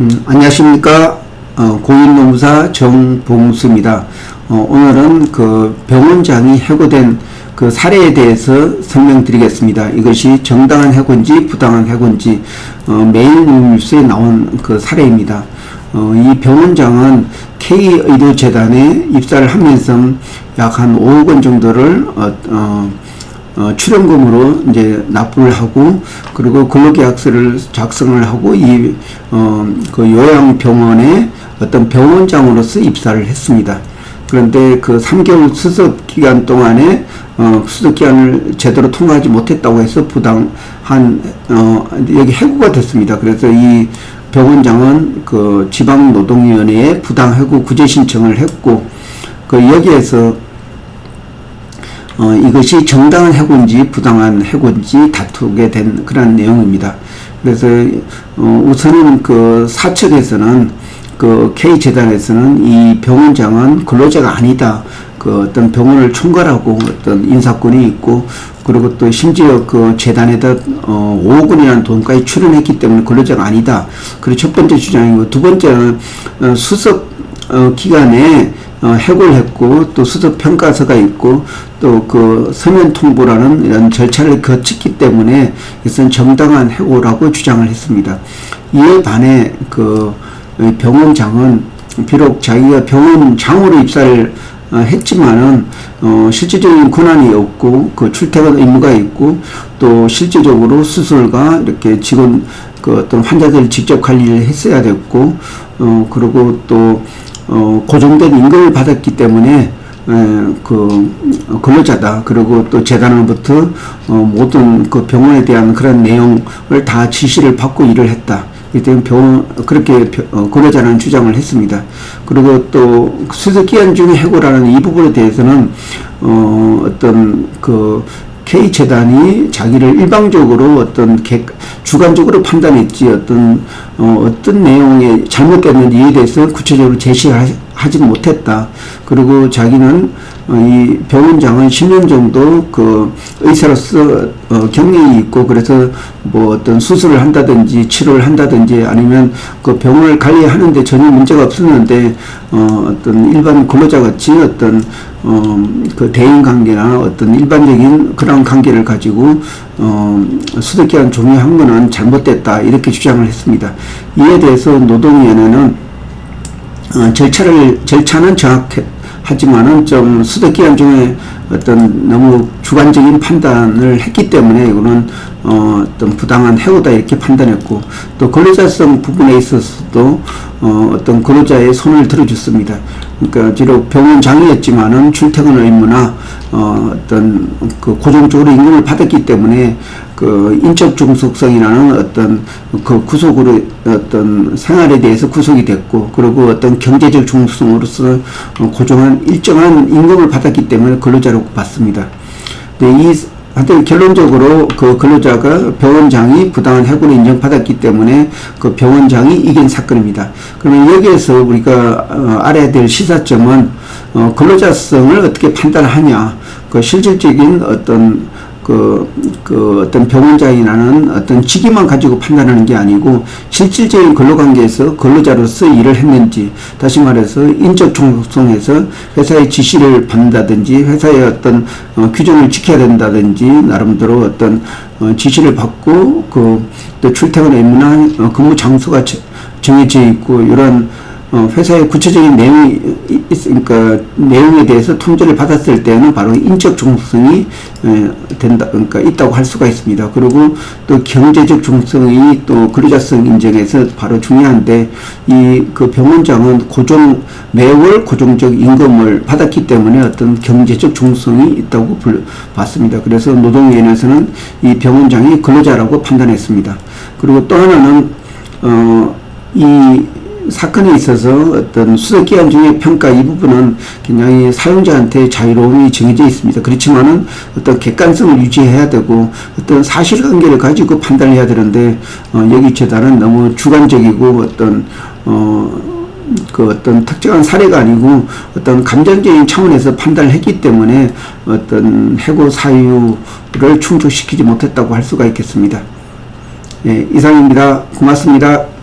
음, 안녕하십니까. 어, 공인노무사 정봉수입니다. 어, 오늘은 그 병원장이 해고된 그 사례에 대해서 설명드리겠습니다. 이것이 정당한 해고인지 부당한 해고인지 어, 매일 뉴스에 나온 그 사례입니다. 어, 이 병원장은 K의료재단에 입사를 하면서 약 한 5억 원 정도를 어, 어, 어, 출연금으로 이제 납부를 하고 그리고 근로계약서를 작성을 하고 이 어, 그 요양병원에 어떤 병원장으로서 입사를 했습니다. 그런데 그 3개월 수습 기간 동안에 어, 수습 기간을 제대로 통과하지 못했다고 해서 부당한 어, 여기 해고가 됐습니다. 그래서 이 병원장은 그 지방노동위원회에 부당해고 구제 신청을 했고 그 여기에서 어, 이것이 정당한 해고인지 부당한 해고인지 다투게 된 그런 내용입니다. 그래서 어, 우선은 그 사측에서는 그 K 재단에서는 이 병원장은 근로자가 아니다. 그 어떤 병원을 총괄하고 어떤 인사권이 있고 그리고 또 심지어 그 재단에다 어 5억 원이라는 돈까지 출연했기 때문에 근로자가 아니다. 그리고 첫 번째 주장이고 두 번째는 어 수석 어 기간에 어, 해고를 했고 또 수습 평가서가 있고 또 그 서면 통보라는 이런 절차를 거쳤기 때문에 이것은 정당한 해고라고 주장을 했습니다. 이에 반해 그 병원장은 비록 자기가 병원장으로 입사를 어, 했지만은 어, 실질적인 권한이 없고 그 출퇴근 의무가 있고 또 실질적으로 수술과 이렇게 직원 그 어떤 환자들 직접 관리를 했어야 됐고 어 그리고 또 어, 고정된 임금을 받았기 때문에 에, 그 근로자다. 그리고 또 재단으로부터 어, 모든 그 병원에 대한 그런 내용을 다 지시를 받고 일을 했다. 이 때문에 병원 그렇게 어, 근로자라는 주장을 했습니다. 그리고 또 수석 기간 중에 해고라는 이 부분에 대해서는 어, 어떤 그 K 재단이 자기를 일방적으로 어떤 객, 주관적으로 판단했지 어떤 어, 어떤 내용에 잘못됐는지에 대해서 구체적으로 제시를 하, 하지 못했다. 그리고 자기는 어, 이 병원장은 10년 정도 그 의사로서 어, 경력이 있고 그래서 뭐 어떤 수술을 한다든지 치료를 한다든지 아니면 그 병원을 관리하는데 전혀 문제가 없었는데 어, 어떤 일반 근로자 같이 어떤 어, 그 대인 관계나 어떤 일반적인 그런 관계를 가지고 어, 수득기한 종료한 거는 잘못됐다 이렇게 주장을 했습니다. 이에 대해서 노동위원회는 어, 절차를 절차는 정확하지만은 좀 수도 기간 중에 어떤 너무 주관적인 판단을 했기 때문에 이거는 어, 어떤 부당한 해고다 이렇게 판단했고 또 근로자성 부분에 있어서도 어, 어떤 근로자의 손을 들어줬습니다. 그러니까 비록 병원장이었지만은 출퇴근 의무나 어, 어떤 그 고정적으로 임금을 받았기 때문에 그 인적 중속성이라는 어떤 그 구속으로 어떤 생활에 대해서 구속이 됐고 그리고 어떤 경제적 중속성으로서 어, 고정한 일정한 임금을 받았기 때문에 근로자로 받습니다. 근데 이 하여튼 결론적으로 그 근로자가 병원장이 부당한 해고를 인정받았기 때문에 그 병원장이 이긴 사건입니다. 그러면 여기에서 우리가 어, 알아야 될 시사점은 어, 근로자성을 어떻게 판단하냐 그 실질적인 어떤 그, 그 어떤 병원장이라는 어떤 직위만 가지고 판단하는 게 아니고 실질적인 근로관계에서 근로자로서 일을 했는지 다시 말해서 인적 종속성에서 회사의 지시를 받는다든지 회사의 어떤 어, 규정을 지켜야 된다든지 나름대로 어떤 어, 지시를 받고 그 또 출퇴근 의무나 어, 근무 장소가 정해져 있고 이런 어, 회사의 구체적인 내용이 있으니까 내용에 대해서 통지를 받았을 때는 바로 인적 중성이 된다 그러니까 있다고 할 수가 있습니다. 그리고 또 경제적 중성이 또 근로자성 인정에서 바로 중요한데 이 그 병원장은 고정 매월 고정적 임금을 받았기 때문에 어떤 경제적 중성이 있다고 봤습니다. 그래서 노동위원회에서는 이 병원장이 근로자라고 판단했습니다. 그리고 또 하나는 어이 사건에 있어서 어떤 수색 기간 중에 평가 이 부분은 굉장히 사용자한테 자유로움이 정해져 있습니다. 그렇지만은 어떤 객관성을 유지해야 되고 어떤 사실관계를 가지고 판단을 해야 되는데 어, 여기 재단은 너무 주관적이고 어떤 어, 그 어떤 특정한 사례가 아니고 어떤 감정적인 차원에서 판단을 했기 때문에 어떤 해고 사유를 충족시키지 못했다고 할 수가 있겠습니다. 예, 이상입니다. 고맙습니다.